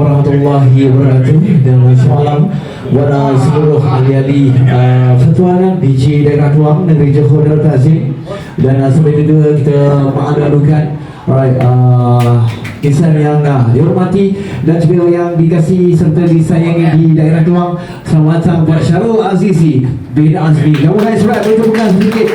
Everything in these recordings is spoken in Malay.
warahmatullahi wabarakatuh. Dan semalam kepada seluruh ahli-ahli uh, pertuanan PJ Daerah Tuang Negeri Johor Darul Tazim dan uh, sampai itu kita mengalu-alukan alright uh, insan yang uh, dihormati dan juga yang dikasihi serta disayangi di daerah Tuang selamat datang buat Syarul Azizi bin Azmi. Kamu guys right beri tepuk tangan sedikit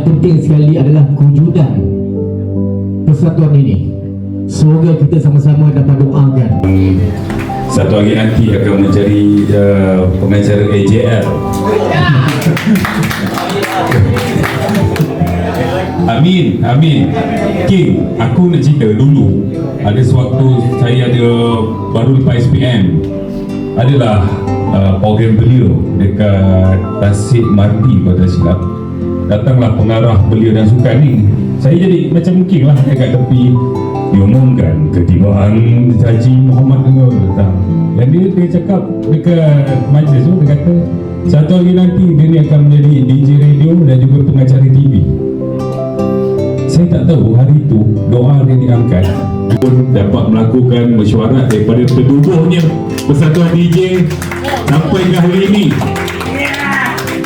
Yang penting sekali adalah kewujudan persatuan ini. Semoga kita sama-sama dapat doakan. Satu hari nanti akan mencari uh, pengacara AJL. Amin, amin. King, aku nak cerita dulu. Ada sewaktu saya ada baru lepas SPM. Adalah uh, program beliau dekat Tasik Marti kalau tak silap. Datanglah pengarah belia dan sukan ni. Saya jadi macam mungkin lah dekat tepi diumumkan ketimbangan Haji Muhammad Anwar datang. Dan dia, dia cakap dekat majlis tu, dia kata satu hari nanti dia ni akan menjadi DJ radio dan juga pengacara TV. Saya tak tahu hari itu doa dia diangkat pun dapat melakukan mesyuarat daripada tertubuhnya Persatuan DJ sampai ke hari ini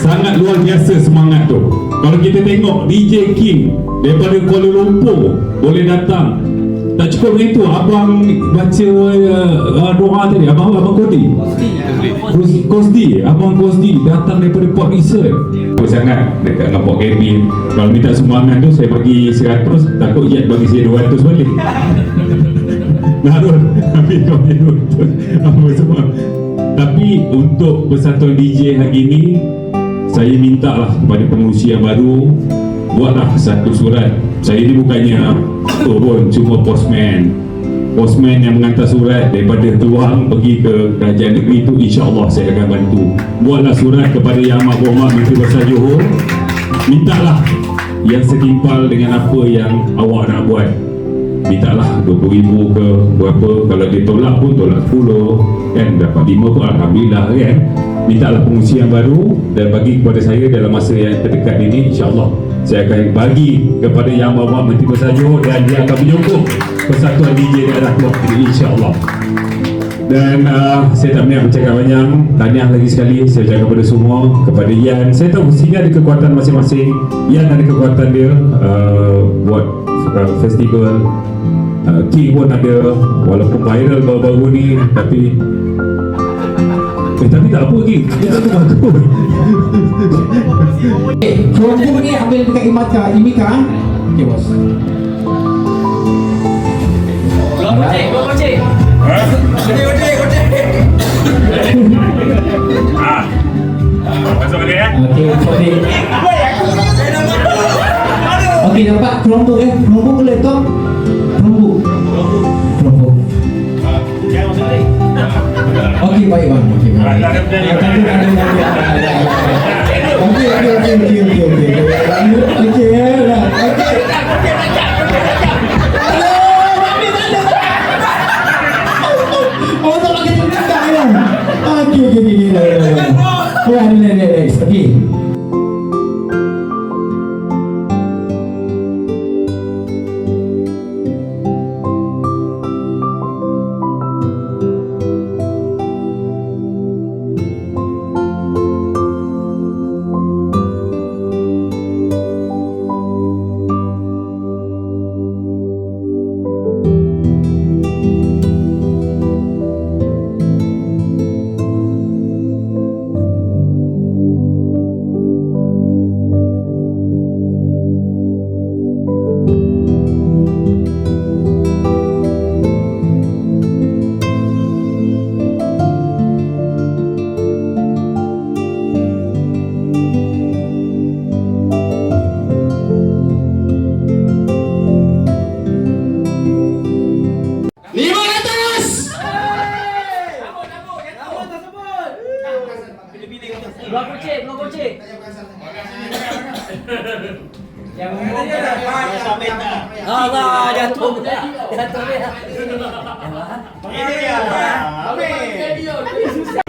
sangat luar biasa semangat tu kalau kita tengok DJ King daripada Kuala Lumpur boleh datang. Tak cukup itu abang baca uh, doa tadi. Abang abang Kodi Kos- Kosdi abang Kosdi datang daripada Port Research Aku sangat dekat dengan Port Kevin kalau minta sumbangan tu saya bagi 100 takut Jet bagi saya 200 balik. Narul Habis kau punya betul Apa semua. Tapi untuk persatuan DJ hari ini Saya minta lah kepada pengurusi yang baru Buatlah satu surat. Saya ni bukannya turun Cuma postman. Postman yang mengantar surat daripada Keluang pergi ke kerajaan negeri itu InsyaAllah saya akan bantu. Buatlah surat kepada Yang Amat Berhormat Menteri Besar Johor. Mintalah yang setimpal dengan apa yang awak nak buat. Mintalah 20 ribu ke berapa. Kalau dia tolak pun tolak 10 kan? Dapat 5 pun Alhamdulillah kan mintalah pengusi yang baru dan bagi kepada saya dalam masa yang terdekat ini insyaAllah saya akan bagi kepada Yang Berhormat Menteri Johor dan dia akan menyokong persatuan DJ daerah Keluar ini insyaAllah. Dan uh, saya tak banyak bercakap banyak Tahniah lagi sekali Saya ucapkan kepada semua Kepada Ian. Saya tahu sini ada kekuatan masing-masing. Ian ada kekuatan dia uh, Buat uh, festival. Uh, King pun ada Walaupun viral baru-baru ni Tapi tapi tak apa King Kita tu bagus Kelompok ni ambil dekat Imaka, Imika. Bos. Masuk balik ya Okey, nampak? Kelompok eh. Kelompok boleh tu. Okey, baik bang. Okey, baik. Tak ada benda ni. Ada, tak ada. Okey, okey, okey, okey, okey, okey. Dia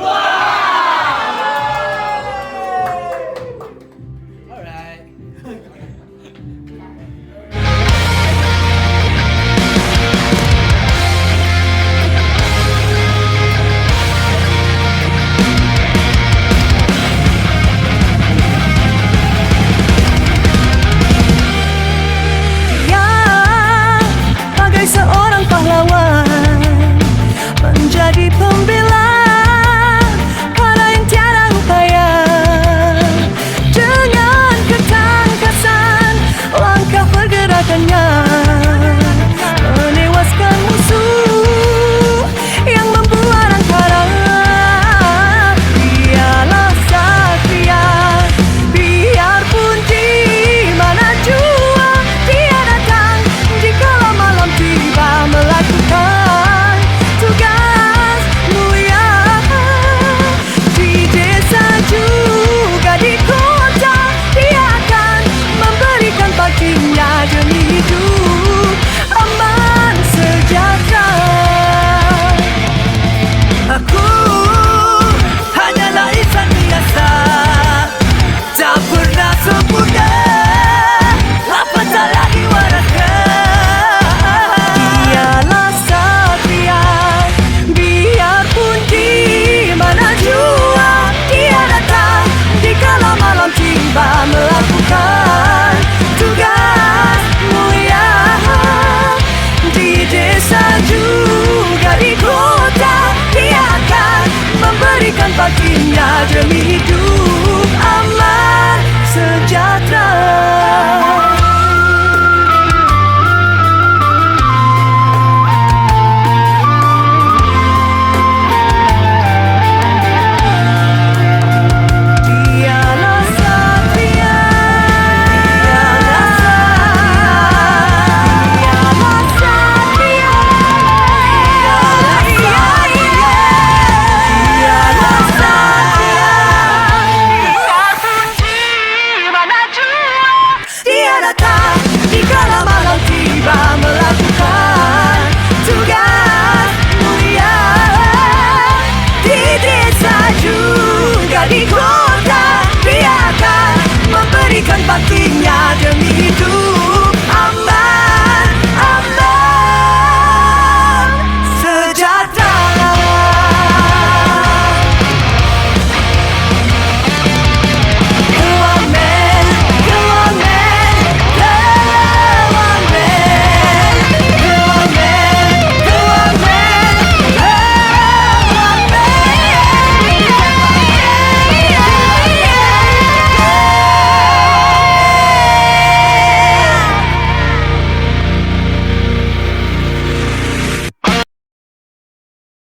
Tinggal demi Tuhan.